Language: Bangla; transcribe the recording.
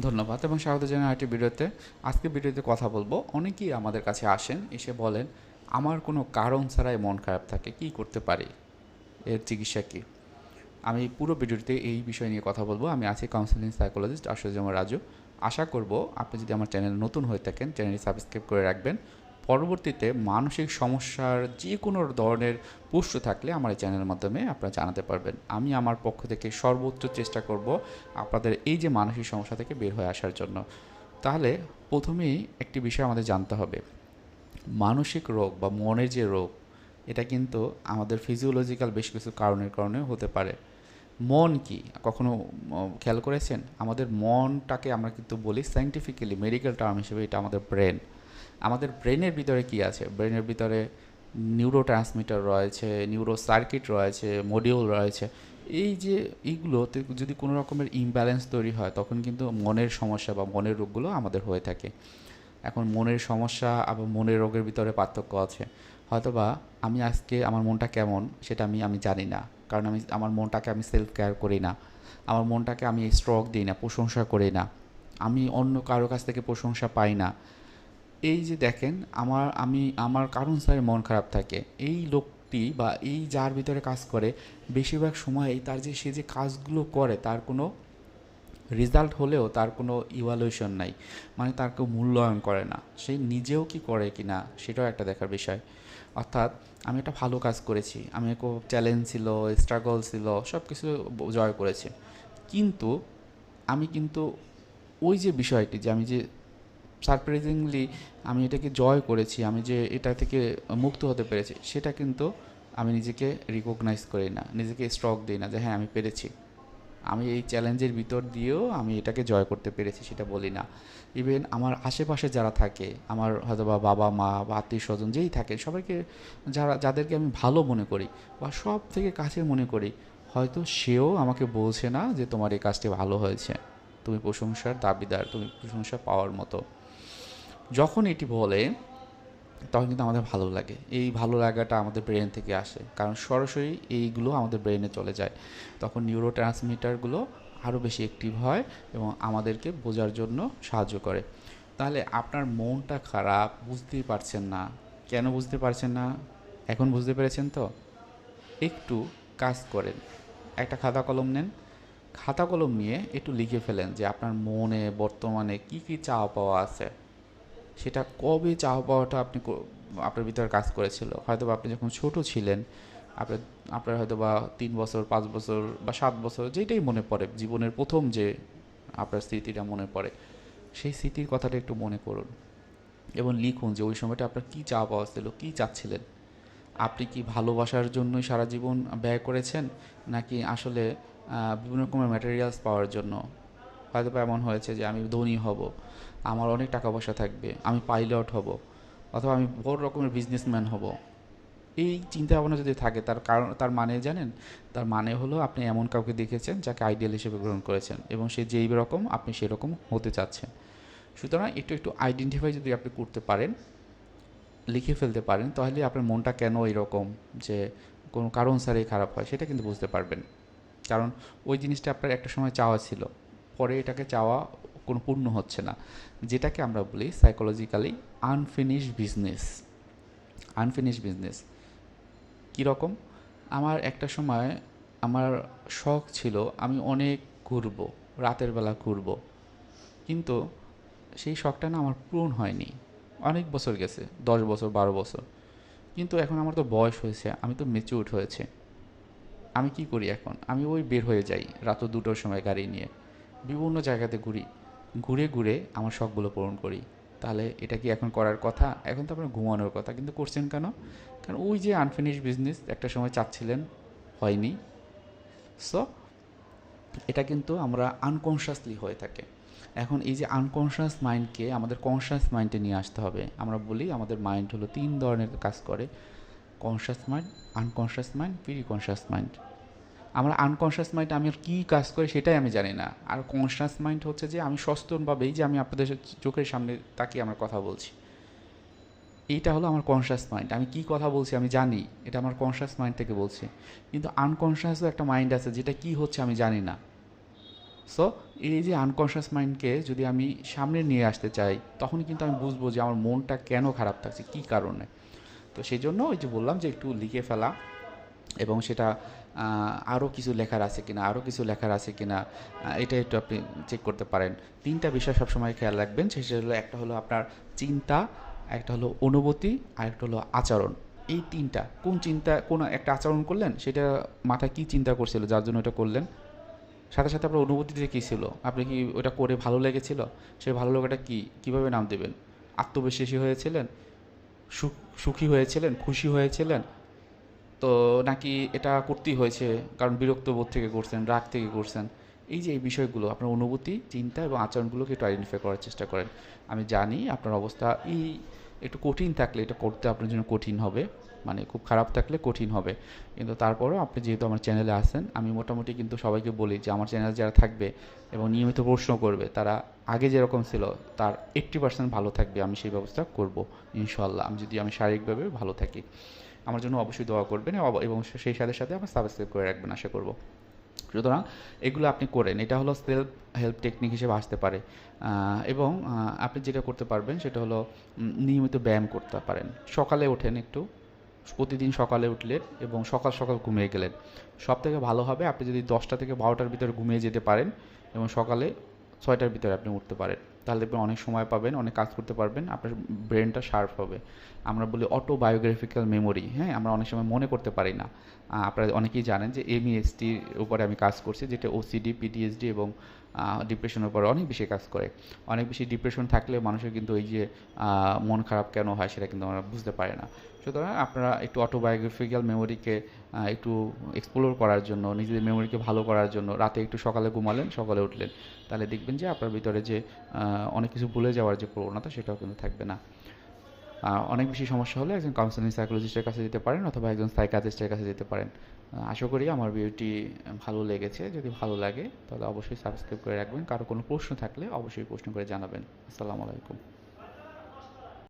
ধন্যবাদ এবং স্বাগত জানাই আরেকটি ভিডিওতে। আজকে ভিডিওতে কথা বলব। অনেকেই আমাদের কাছে আসেন, এসে বলেন, আমার কোনো কারণ ছাড়াই মন খারাপ থাকে, কি করতে পারি? এর চিকিৎসা কী? আমি পুরো ভিডিওতে এই বিষয় নিয়ে কথা বলব। আমি আছি কাউন্সিলিং সাইকোলজিস্ট আশুজামা রাজু। আশা করব, আপনি যদি আমার চ্যানেল নতুন হয়ে থাকেন চ্যানেলটি সাবস্ক্রাইব করে রাখবেন। পরবর্তীতে মানসিক সমস্যার যে কোনো ধরনের প্রশ্ন থাকলে আমার এই চ্যানেলের মাধ্যমে আপনারা জানাতে পারবেন। আমি আমার পক্ষ থেকে সর্বোচ্চ চেষ্টা করব আপনাদের এই যে মানসিক সমস্যা থেকে বের হয়ে আসার জন্য। তাহলে প্রথমেই একটি বিষয় আমাদের জানতে হবে। মানসিক রোগ বা মনের যে রোগ, এটা কিন্তু আমাদের ফিজিওলজিক্যাল বেশ কিছু কারণের কারণে হতে পারে। মন কি? কখনো খেয়াল করেছেন? আমাদের মনটাকে আমরা কিন্তু বলি সাইন্টিফিক্যালি মেডিকেল টার্ম হিসেবে এটা আমাদের ব্রেন আমাদের ব্রেনের ভিতরে কি আছে? ব্রেনের ভিতরে নিউরো ট্রান্সমিটার রয়েছে নিউরো সার্কিট রয়েছে মডিউল রয়েছে। এই যে এইগুলোতে যদি কোনো রকমের ইমব্যালেন্স তৈরি হয়, তখন কিন্তু মনের সমস্যা বা মনের রোগগুলো আমাদের হয়ে থাকে। এখন মনের সমস্যা এবং মনের রোগের ভিতরে পার্থক্য আছে। হয়তোবা আমি আজকে আমার মনটা কেমন সেটা আমি আমি জানি না। কারণ আমি, আমার মনটাকে আমি সেলফ কেয়ার করি না। আমার মনটাকে আমি স্ট্রক দিই না, প্রশংসা করি না। আমি অন্য কারও কাছ থেকে প্রশংসা পাই না। এই যে দেখেন, আমার, আমি, আমার কারণ স্যার মন খারাপ থাকে। এই লোকটি বা এই যার ভিতরে কাজ করে, বেশিরভাগ সময়ই তার যে, সে যে কাজগুলো করে, তার কোনো রেজাল্ট হলেও তার কোনো ইভালুয়েশন নাই। মানে তার কেউ মূল্যায়ন করে না। সে নিজেও কি করে কি না, সেটাও একটা দেখার বিষয়। অর্থাৎ, আমি একটা ভালো কাজ করেছি। আমি খুব চ্যালেঞ্জ ছিল স্ট্রাগল ছিল সব কিছু জয় করেছি। কিন্তু, আমি কিন্তু ওই যে বিষয়টি যে, আমি যে সারপ্রাইজিংলি আমি এটাকে জয় করেছি, আমি যে এটা থেকে মুক্ত হতে পেরেছি, সেটা কিন্তু আমি নিজেকে রিকগনাইজ করি না, নিজেকে স্ট্রক দিই না যে হ্যাঁ আমি পেরেছি। আমি এই চ্যালেঞ্জের ভিতর দিয়েও আমি এটাকে জয় করতে পেরেছি, সেটা বলি না। ইভেন আমার আশেপাশে যারা থাকে, আমার হয়তো বা বাবা মা বা আত্মীয় স্বজন যেই থাকে, সবাইকে যারা, যাদেরকে আমি ভালো মনে করি বা সব থেকে কাছের মনে করি, হয়তো সেও আমাকে বলছে না যে তোমার এই কাজটি ভালো হয়েছে। তুমি প্রশংসার দাবিদার, তুমি প্রশংসা পাওয়ার মতো। যখন এটি বলে, তখন কিন্তু আমাদের ভালো লাগে। এই ভালো লাগাটা আমাদের ব্রেন থেকে আসে। কারণ সরাসরি এইগুলো আমাদের ব্রেনে চলে যায়। তখন নিউরো ট্রান্সমিটারগুলো আরও বেশি অ্যাক্টিভ হয় এবং আমাদেরকে বোঝার জন্য সাহায্য করে। তাহলে আপনার মনটা খারাপ, বুঝতেই পারছেন না। কেন বুঝতে পারছেন না? এখন বুঝতে পেরেছেন তো? একটু কাজ করেন। একটা খাতা কলম নেন। খাতা কলম নিয়ে একটু লিখে ফেলেন যে আপনার মনে, বর্তমানে কি কি চাওয়া পাওয়া আছে? সেটা কবে চাওয়া পাওয়াটা আপনি আপনার ভিতরে কাজ করেছিল? হয়তো আপনি যখন ছোট ছিলেন, আপনার আপনার হয়তো বা তিন বছর, পাঁচ বছর বা সাত বছর, যেটাই মনে পড়ে, জীবনের প্রথম যে আপনার স্মৃতিটা মনে পড়ে, সেই স্মৃতির কথাটা একটু মনে করুন। এবং লিখুন যে ওই সময়টা আপনার কী চাওয়া পাওয়া ছিল, কী চাচ্ছিলেন? আপনি কি ভালোবাসার জন্যই সারা জীবন ব্যয় করেছেন? নাকি আসলে বিভিন্ন রকমের ম্যাটেরিয়ালস পাওয়ার জন্য। হয়তো এমন হয়েছে যে আমি ধনী হব, আমার অনেক টাকা পয়সা থাকবে, আমি পাইলট হব, অথবা আমি বড় রকমের বিজনেসম্যান হব। এই চিন্তা ভাবনা যদি থাকে, তার কারণ, তার মানে জানেন? তার মানে হলো আপনি এমন কাউকে দেখেছেন যাকে আইডিয়াল হিসেবে গ্রহণ করেছেন এবং সে যেই রকম, আপনি সেরকম হতে চাচ্ছেন। সুতরাং একটু একটু আইডেন্টিফাই যদি আপনি করতে পারেন, লিখে ফেলতে পারেন, তাহলে আপনার মনটা কেন এরকম? যে কোনো কারণ ছাড়াই খারাপ হয়, সেটা কিন্তু বুঝতে পারবেন। কারণ ওই জিনিসটা আপনার একটা সময় চাওয়া ছিল। পরে এটাকে চাওয়া কোনো পূর্ণ হচ্ছে না। যেটাকে আমরা বলি psychologically unfinished business unfinished business কীরকম আমার একটা সময় আমার শখ ছিল আমি অনেক ঘুরবো, রাতের বেলা ঘুরবো। কিন্তু সেই শখটা না আমার পূরণ হয়নি। অনেক বছর গেছে, দশ বছর, বারো বছর। কিন্তু এখন আমার তো বয়স হয়েছে, আমি তো মেচিউর হয়েছে। আমি কি করি এখন? আমি ওই বের হয়ে যাই, রাত দুটোর সময় গাড়ি নিয়ে। বিভিন্ন জায়গাতে ঘুরি। ঘুরে ঘুরে আমার শখগুলো পূরণ করি। তাহলে এটা কি এখন করার কথা? এখন তো আপনার ঘুমানোর কথা, কিন্তু করছেন কেন? কারণ ওই যে আনফিনিশ বিজনেস একটা সময় চাচ্ছিলেন, হয়নি। সো এটা কিন্তু আমরা আনকনশাসলি হয়ে থাকে। এখন এই যে আনকনশাস মাইন্ডকে আমাদের কনশাস মাইন্ডে নিয়ে আসতে হবে। আমরা বলি আমাদের মাইন্ড হলো তিন ধরনের কাজ করে। Conscious mind unconscious mind preconscious mind আমার আনকনশাস মাইন্ড আমি কী কাজ করে সেটাই আমি জানি না। আর কনশাস মাইন্ড হচ্ছে যে আমি সচেতনভাবেই যে আমি আপনাদের চোখের সামনে তাকিয়ে আমার কথা বলছি। এইটা হলো আমার কনশাস মাইন্ড আমি কি কথা বলছি আমি জানি, এটা আমার কনশাস মাইন্ড থেকে বলছি। কিন্তু আনকনশাসও একটা মাইন্ড আছে যেটা কি হচ্ছে আমি জানি না। সো এই যে আনকনশাস মাইন্ডকে যদি আমি সামনে নিয়ে আসতে চাই, তখন কিন্তু আমি বুঝব যে আমার মনটা কেন খারাপ থাকছে, কী কারণে? তো সেই জন্য ওই যে বললাম যে একটু লিখে ফেলা। এবং সেটা আরও কিছু লেখার আছে কিনা আরও কিছু লেখার আছে কিনা এটা একটু আপনি চেক করতে পারেন। তিনটা বিষয় সবসময় খেয়াল রাখবেন। সেটা হলো, একটা হলো আপনার চিন্তা, একটা হলো অনুভূতি, আর একটা হলো আচরণ। এই তিনটা, কোন চিন্তা, কোন একটা আচরণ করলেন, সেটা মাথায় কী চিন্তা করছিল, যার জন্য এটা করলেন? সাথে সাথে আপনার অনুভূতিতে কী ছিল? আপনি কি ওটা করে ভালো লেগেছিল? সেই ভালো লাগাটা কী? কীভাবে নাম দেবেন? আত্মবিশ্বাসী হয়েছিলেন? সুখ হয়েছিলেন, খুশি হয়েছিলেন, তো নাকি এটা করতেই হয়েছে, কারণ বিরক্ত বোধ থেকে করছেন, রাগ থেকে করছেন। এই যে এই বিষয়গুলো, আপনার অনুভূতি, চিন্তা এবং আচরণগুলোকে একটু আইডেন্টিফাই করার চেষ্টা করেন। আমি জানি আপনার অবস্থা, এই একটু কঠিন থাকলে এটা করতে আপনার জন্য কঠিন হবে। মানে খুব খারাপ থাকলে কঠিন হবে। কিন্তু তারপরেও আপনি যেহেতু আমার চ্যানেলে আসেন আমি মোটামুটি কিন্তু সবাইকে বলি যে আমার চ্যানেল যারা থাকবে এবং নিয়মিত প্রশ্ন করবে, তারা আগে যেরকম ছিল, তার এইট্টি পার্সেন্ট ভালো থাকবে, আমি সেই ব্যবস্থা করব ইনশাল্লাহ আমি যদি আমি শারীরিকভাবে ভালো থাকি। আমার জন্য অবশ্যই দোয়া করবেন এবং- সেই সাথে সাথে আমার সাবস্ক্রাইব করে রাখবেন, আশা করব। সুতরাং এগুলো আপনি করেন। এটা হলো সেলফ হেল্প টেকনিক হিসেবে আসতে পারে। এবং আপনি যেটা করতে পারবেন, সেটা হলো নিয়মিত ব্যায়াম করতে পারেন। সকালে ওঠেন একটু। প্রতিদিন সকালে উঠলেন এবং সকাল সকাল ঘুমিয়ে গেলেন। সব থেকে ভালো হবে, আপনি যদি দশটা থেকে বারোটার ভিতরে ঘুমিয়ে যেতে পারেন এবং সকালে ছয়টার ভিতরে আপনি উঠতে পারেন। তাহলে দেখবেন অনেক সময় পাবেন, অনেক কাজ করতে পারবেন, আপনার ব্রেনটা শার্প হবে। আমরা বলি অটো বায়োগ্রাফিক্যাল মেমোরি হ্যাঁ? আমরা অনেক সময় মনে করতে পারি না। আপনারা অনেকেই জানেন যে এমইএসটির উপরে আমি কাজ করছি, যেটা ওসিডি পিটিএসডি এবং ডিপ্রেশনের উপরে অনেক বেশি কাজ করে। অনেক বেশি ডিপ্রেশন থাকলে মানুষের কিন্তু ওই যে মন খারাপ কেন হয় সেটা কিন্তু আমরা বুঝতে পারি না। সুতরাং আপনারা একটু অটোবায়োগ্রাফিক্যাল মেমোরিকে একটু এক্সপ্লোর করার জন্য, নিজেদের মেমোরিকে ভালো করার জন্য, রাতে একটু সকালে ঘুমালেন, সকালে উঠলেন, তাহলে দেখবেন যে আপনার ভিতরে যে অনেক কিছু ভুলে যাওয়ার যে প্রবণতা সেটাও কিন্তু থাকবে না। অনেক বেশি সমস্যা হলে একজন কাউন্সিলিং সাইকোলজিস্টের কাছে যেতে পারেন অথবা একজন সাইকাটিস্টের কাছে যেতে পারেন। আশা করি আমার ভিডিওটি ভালো লেগেছে। যদি ভালো লাগে, তাহলে অবশ্যই সাবস্ক্রাইব করে রাখবেন। কারও কোনো প্রশ্ন থাকলে অবশ্যই প্রশ্ন করে জানাবেন। আসসালামু আলাইকুম।